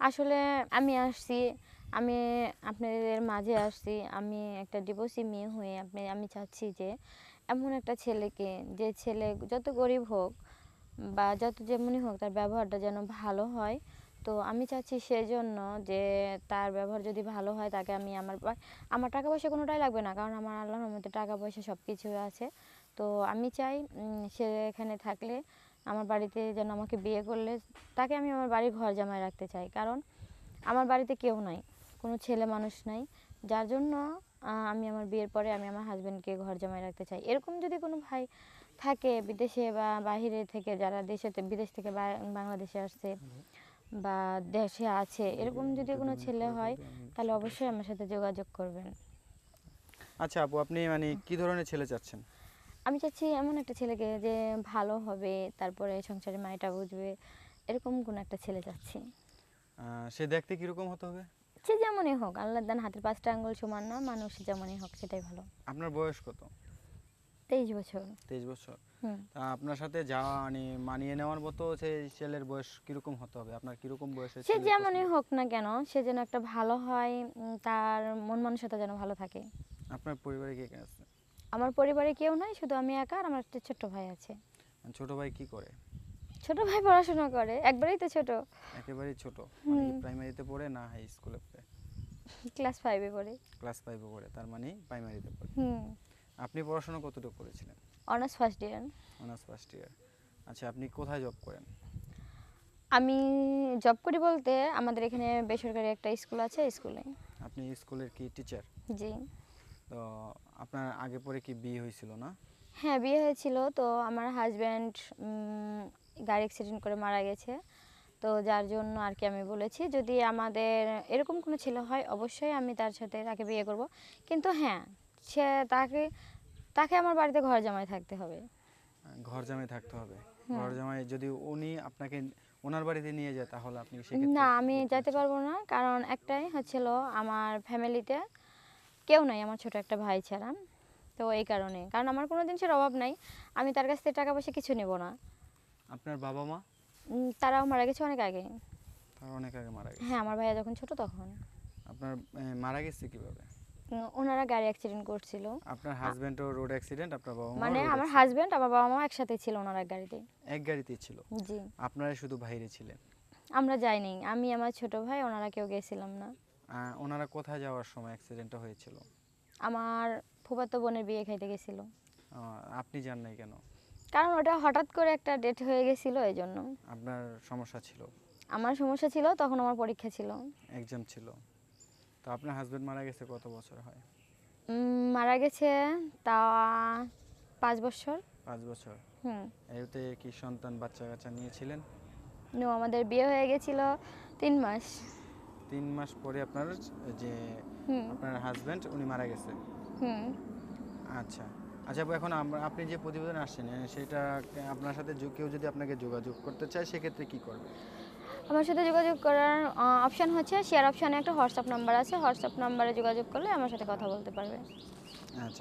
আসলে আমি আসছি, আমি আপনাদের মাঝে আসছি, আমি একটা ডিভোর্সি মেয়ে হয়ে আপনি, আমি চাচ্ছি যে এমন একটা ছেলেকে, যে ছেলে যত গরিব হোক বা যত যেমনই হোক তার ব্যবহারটা যেন ভালো হয়। তো আমি চাচ্ছি সেজন্য যে তার ব্যবহার যদি ভালো হয় তাকে আমি আমার আমার টাকা পয়সা কোনোটাই লাগবে না, কারণ আমার আল্লাহর মধ্যে টাকা পয়সা সব কিছু আছে। তো আমি চাই সে এখানে থাকলে আমার বাড়িতে যেন আমাকে বিয়ে করলে, তাকে আমি আমার বাড়ির ঘর জামাই রাখতে চাই। কারণ আমার বাড়িতে কেউ নাই, কোনো ছেলে মানুষ নাই। যার জন্য আমি আমার বিয়ের পরে আমি আমার হাজবেন্ডকে ঘর জামাই রাখতে চাই। এরকম যদি কোনো ভাই থাকে বিদেশে বা বাইরে থেকে, যারা দেশে বিদেশ থেকে বাংলাদেশে আসছে বা দেশে আছে, এরকম যদি কোনো ছেলে হয়, তাহলে অবশ্যই আমার সাথে যোগাযোগ করবেন। আচ্ছা আপু, আপনি মানে কি ধরনের ছেলে চাচ্ছেন? আমি চাচ্ছি এমন একটা ছেলেকে যে ভালো হবে তারপরে সংসারে মায়েটা বুঝবে এরকম কোনো একটা ছেলে চাচ্ছি। সে দেখতে কীরকম হতে হবে? সে যেমনই হোক আল্লাহ দান হাতের পাঁচটা আঙ্গুল সমান না মানুষ যেমনই হোক সেটাই ভালো। আপনার বয়স কত? তেইশ বছর। তেইশ বছর। আপনার সাথে যাওয়া মানে মানিয়ে নেওয়ার মতো সেই ছেলের বয়স কীরকম হতে হবে? আপনার কীরকম বয়সের সে যেমনই হোক না কেন সে যেন একটা ভালো হয় তার মন মানসিকতা যেন ভালো থাকে। আপনার পরিবারে কে কে আছে? আমার পরিবারে কেউ নাই শুধু আমি একা আর আমার একটা ছোট্ট ভাই আছে। ছোট ভাই কি করে? ছোট ভাই পড়াশোনা করে একবারেই তো ছোট। একেবারেই ছোট। মানে প্রাইমারিতে পড়ে না হাই স্কুলে পড়ে? ক্লাস ফাইভে পড়ে। ক্লাস ফাইভে পড়ে তার মানে প্রাইমারিতে পড়ে। হুম। আপনি পড়াশোনা কতটুকু করেছিলেন? Honours first year honours first year আচ্ছা আপনি কোথায় জব করেন? আমি জব করি বলতে আমাদের এখানে বেসরকারি একটা স্কুল আছে স্কুলে। আপনি স্কুলের কি টিচার জি। তো আপনার আগে পরে কি বিয়ে হয়েছিল না? হ্যাঁ বিয়ে হয়েছিল। তো আমার হাজব্যান্ড গাড়ি অ্যাক্সিডেন্ট করে মারা গেছে। তো যার জন্য আর কি আমি বলেছি যদি আমাদের এরকম কোনো ছেলে হয় অবশ্যই আমি তার সাথে তাকে বিয়ে করব। কিন্তু হ্যাঁ সে তাকে তাকে আমার বাড়িতে ঘর জামাই থাকতে হবে। ঘর জামাই থাকতে হবে। ঘর জামাই যদি উনি আপনাকে ওনার বাড়িতে নিয়ে যায় তাহলে আপনি না আমি যেতে পারব না। কারণ একটাই হচ্ছিল আমার ফ্যামিলিতে কেউ নাই আমার ছোট একটা ভাই ছাড়া তো এই কারণে। কারণ আমার কোনো জিনিসের অভাব নাই আমি তার কাছ থেকে টাকা পয়সা কিছু নেব না। আপনার বাবা মা? তারাও মারা গেছে অনেক আগে। তার অনেক আগে মারা গেছে। হ্যাঁ আমার ভাইয়া যখন ছোট তখন। আপনার মারা গেছে কীভাবে? ওনারা গাড়ি অ্যাক্সিডেন্ট করছিল। আপনার হাজবেন্ডও রোড অ্যাক্সিডেন্ট আপনার বাবা মা মানে আমার হাজবেন্ড আমার বাবা মা একসাথে ছিল ওনার এক গাড়িতে। এক গাড়িতে ছিল? জি। আপনারা শুধু বাইরে ছিলেন? আমরা যাইনি আমি আমার ছোট ভাই ওনারা কেউ গেছিলাম না। ওনারা কোথায় যাওয়ার সময় অ্যাক্সিডেন্টটা হয়েছিল? আমার ফুফাতো বোনের বিয়ে খাইতে গেছিল। আপনি জান নাই কেন? কারণ ওটা হঠাৎ করে একটা ডেট হয়ে গেছিল এই জন্য আপনার সমস্যা ছিল? আমার সমস্যা ছিল তখন আমার পরীক্ষা ছিল। এক্সাম ছিল। তো আপনার হাজবেন্ড মারা গেছে কত বছর হয়? মারা গেছে তা পাঁচ বছর। পাঁচ বছর। হুম। এতে কি সন্তান বাচ্চা কাচ্চা নিয়েছিলেন? নো আমাদের বিয়ে হয়ে গেছিল তিন মাস। তিন মাস পরে আপনার যে আপনার হাজবেন্ড উনি মারা গেছে। হুম। আচ্ছা। আচ্ছা এখন আপনি যে প্রতিবেদন আসছেন সেটা আপনার সাথে কেউ যদি আপনাকে যোগাযোগ করতে চায় সেক্ষেত্রে কি করবে? আমার সাথে যোগাযোগ করার অপশান হচ্ছে শেয়ার অপশানে একটা হোয়াটসঅ্যাপ নাম্বার আছে। হোয়াটসঅ্যাপ নাম্বারে যোগাযোগ করলে আমার সাথে কথা বলতে পারবে। আচ্ছা।